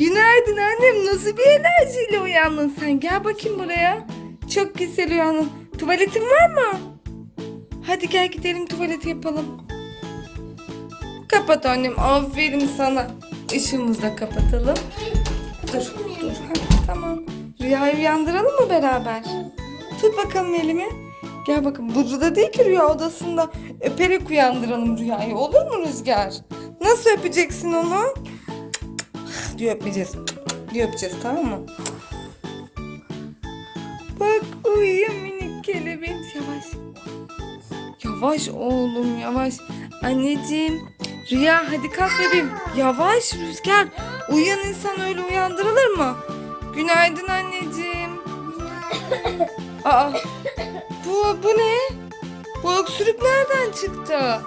Günaydın annem. Nasıl bir enerjiyle uyandın sen? Gel bakayım buraya. Çok güzel uyandın. Tuvaletin var mı? Hadi gel gidelim tuvaleti yapalım. Kapat annem. Aferin sana. Işığımızı da kapatalım. Dur, dur. Ha, tamam. Rüyayı uyandıralım mı beraber? Tut bakalım elimi. Gel bakın. Burada değil ki rüya odasında. Öperek uyandıralım rüyayı. Olur mu Rüzgar? Nasıl öpeceksin onu? Diye öpmeyeceğiz. diye öpeceğiz tamam mı? Bak uyuyor minik kelebek. Yavaş. Yavaş oğlum yavaş. Anneciğim. Rüya hadi kalk bebeğim. Yavaş Rüzgar. Uyuyan insan öyle uyandırılır mı? Günaydın anneciğim. Aa, bu, bu ne? Bu öksürük nereden çıktı?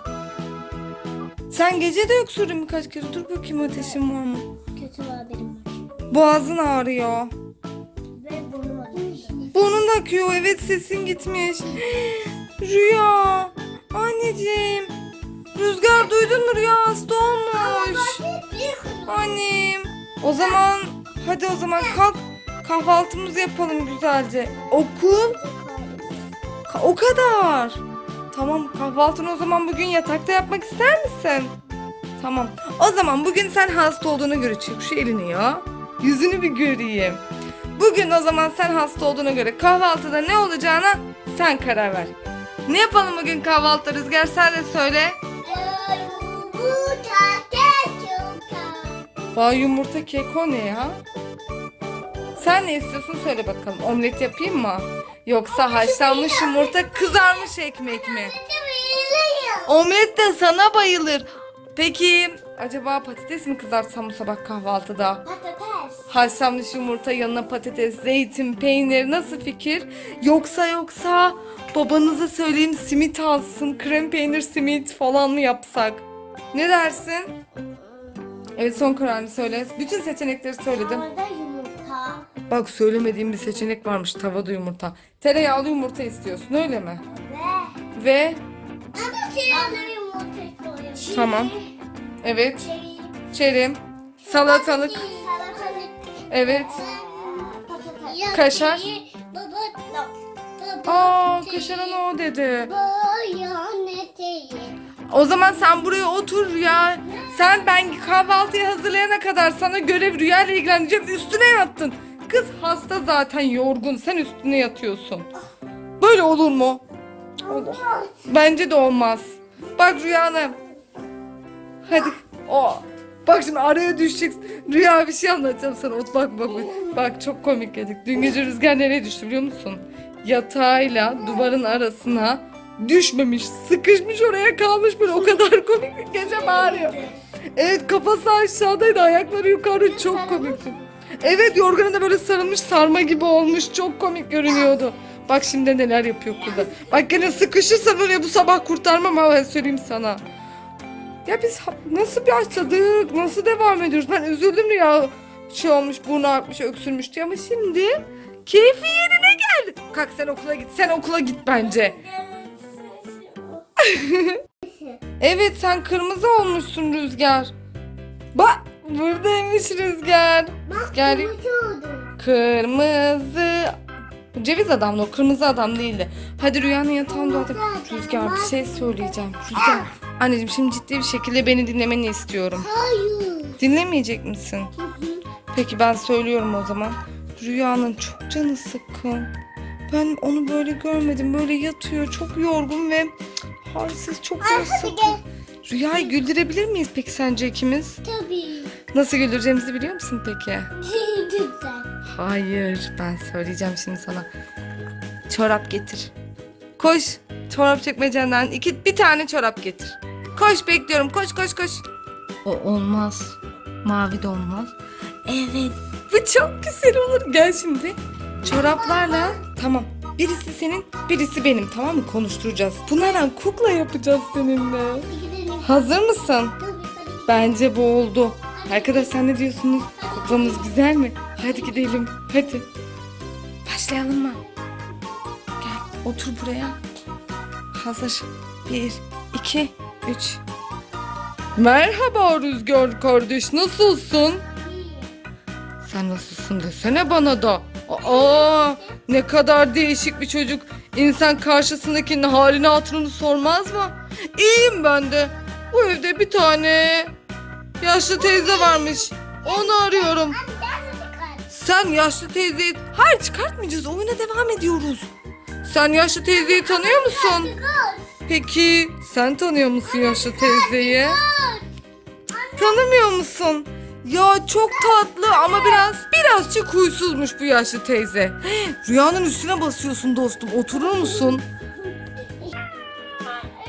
Sen gece de öksürdün birkaç kere. Dur bakayım ateşin var mı? Kötü haberim var. Boğazın ağrıyor. Ve burnum acıyor. Burnun da akıyor. Evet sesin gitmiş. Rüya. Anneciğim. Rüzgar duydun mu Rüya hasta olmuş. Annem. O zaman hadi o zaman kalk. Kahvaltımızı yapalım güzelce. Okul. O kadar. Tamam kahvaltını o zaman bugün yatakta yapmak ister misin? Tamam. O zaman bugün sen hasta olduğuna göre çık şu elini ya. Yüzünü bir göreyim. Bugün o zaman sen hasta olduğuna göre kahvaltıda ne olacağına sen karar ver. Ne yapalım bugün kahvaltıda Rüzgar sen de söyle. Vay yumurta keko ne ya? Sen ne istiyorsun söyle bakalım. Omlet yapayım mı? Yoksa haşlanmış yumurta kızarmış ekmek mi? Omlet de sana bayılır. Peki acaba patates mi kızartsam bu sabah kahvaltıda? Patates. Haşlanmış yumurta yanına patates, zeytin, peynir nasıl fikir? Yoksa yoksa babanıza söyleyeyim simit alsın, krem peynir simit falan mı yapsak? Ne dersin? Evet son kararını söyle. Bütün seçenekleri söyledim. Orada yumurta. Bak söylemediğim bir seçenek varmış tavada yumurta. Tereyağlı yumurta istiyorsun öyle mi? Ve. Ve yumurta koyuyorum. Tamam. evet Çeri. çerim, salatalık, evet. Kaşar. Aa kaşara o dedi. O zaman sen buraya otur ya. Sen ben kahvaltıyı hazırlayana kadar sana görev rüya ile ilgileneceğim. Üstüne yattın. Kız hasta zaten yorgun. Sen üstüne yatıyorsun. Böyle olur mu? Allah. Bence de olmaz. Bak Rüya Hanım. Hadi. O. Bak şimdi araya düşeceksin. Rüya bir şey anlatacağım sana. Ot bak bak. Bak, çok komik gelecek. Dün gece rüzgar nereye düştü biliyor musun? Yatağıyla duvarın arasına düşmemiş. Sıkışmış oraya kalmış böyle. O kadar komik gece bağırıyor. Evet kafası aşağıdaydı. Ayakları yukarı. Çok komikti. Evet yorganı da böyle sarılmış sarma gibi olmuş. Çok komik görünüyordu. Bak şimdi neler yapıyor burada. Bak gene sıkışırsa böyle bu sabah kurtarmam ama ben söyleyeyim sana. Ya biz nasıl bir açladık? Nasıl devam ediyoruz? Ben üzüldüm ya. Şey olmuş, burnu akmış, öksürmüş diye ama şimdi keyfi yerine geldi. Kalk sen okula git. Sen okula git bence. Evet sen kırmızı olmuşsun Rüzgar. Bak buradaymış Rüzgar. Rüzgar kırmızı. Bu Ceviz adamdı o kırmızı adam değildi. Hadi rüyanın yatağında otur. Rüzgar bir şey söyleyeceğim. Rüzgar. Anneciğim şimdi ciddi bir şekilde beni dinlemeni istiyorum. Hayır. Dinlemeyecek misin? Peki ben söylüyorum o zaman. Rüyanın çok canı sıkkın. Ben onu böyle görmedim. Böyle yatıyor. Çok yorgun ve halsiz çok canı sıkkın. Rüyayı güldürebilir miyiz peki sence ikimiz? Tabii. Nasıl güldüreceğimizi biliyor musun peki? Güzel. Hayır ben söyleyeceğim şimdi sana. Çorap getir. Koş. Çorap çekmecenden iki, bir tane çorap getir. Koş bekliyorum. Koş koş koş. O olmaz. Mavi de olmaz. Evet. Bu çok güzel olur. Gel şimdi. Çoraplarla tamam. Birisi senin, birisi benim tamam mı? Konuşturacağız. Bunlardan kukla yapacağız seninle. Hazır mısın? Bence bu oldu. Arkadaş sen ne diyorsunuz? Kuklamız güzel mi? Hadi gidelim. Hadi. Başlayalım mı? Gel otur buraya. Hazır. Bir, iki, üç. Merhaba Rüzgar kardeş nasılsın? Sen nasılsın desene bana da. Aa, ne kadar değişik bir çocuk. İnsan karşısındakinin halini hatırını sormaz mı? İyiyim ben de. Bu evde bir tane yaşlı teyze varmış. Onu arıyorum. Sen yaşlı teyzeyi... Hayır çıkartmayacağız. Oyuna devam ediyoruz. Sen yaşlı teyzeyi tanıyor musun? Peki sen tanıyor musun yaşlı teyzeyi? Tanımıyor musun? Ya çok tatlı ama biraz birazcık huysuzmuş bu yaşlı teyze. Rüyanın üstüne basıyorsun dostum. Oturur musun?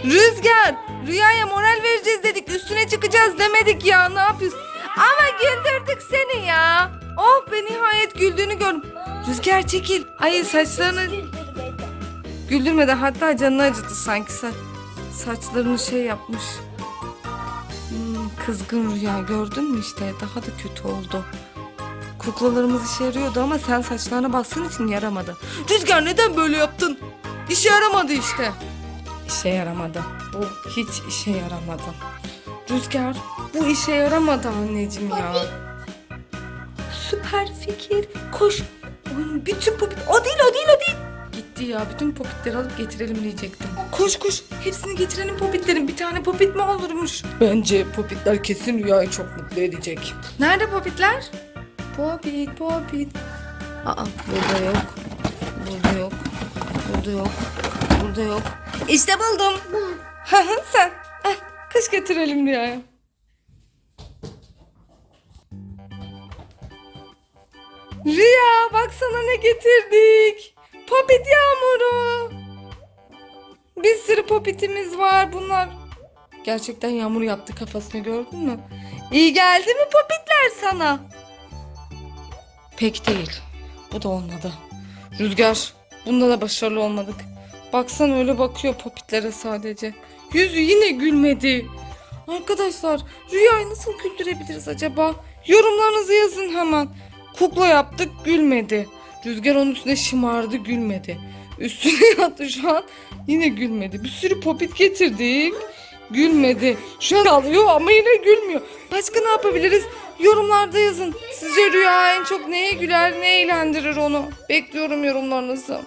Rüzgar, Rüya'ya moral vereceğiz dedik. Üstüne çıkacağız demedik ya. Ne yapıyorsun? Ama güldürdük seni ya. Oh be nihayet güldüğünü gördüm. Rüzgar çekil. Ay saçlarını güldürmedi. Hatta canını acıttı sanki. Sa- saçlarını şey yapmış. Hmm, kızgın rüya gördün mü işte daha da kötü oldu. Kuklalarımız işe yarıyordu ama sen saçlarına bastığın için yaramadı. Rüzgar neden böyle yaptın? İşe yaramadı işte. İşe yaramadı. Bu hiç işe yaramadı. Rüzgar bu işe yaramadı anneciğim ya. Süper fikir. Koş. Bütün popit. O değil o değil o değil. Gitti ya. Bütün popitleri alıp getirelim diyecektim. Koş koş. Hepsini getirelim popitlerin. Bir tane popit mi olurmuş? Bence popitler kesin rüyayı çok mutlu edecek. Nerede popitler? Popit popit. Aa burada yok. Burada yok. Burada yok. Burada yok. İşte buldum. Sen. Kış getirelim rüyaya. Rüya baksana ne getirdik. Popit yağmuru. Bir sürü popitimiz var bunlar. Gerçekten yağmur yaptı kafasını gördün mü? İyi geldi mi popitler sana? Pek değil. Bu da olmadı. Rüzgar bunda da başarılı olmadık. Baksana öyle bakıyor popitlere sadece. Yüzü yine gülmedi. Arkadaşlar rüyayı nasıl güldürebiliriz acaba? Yorumlarınızı yazın hemen. Kukla yaptık gülmedi. Rüzgar onun üstüne şımardı gülmedi. Üstüne yattı şu an yine gülmedi. Bir sürü popit getirdik. Gülmedi. Şu an alıyor ama yine gülmüyor. Başka ne yapabiliriz? Yorumlarda yazın. Sizce rüya en çok neye güler, ne eğlendirir onu? Bekliyorum yorumlarınızı.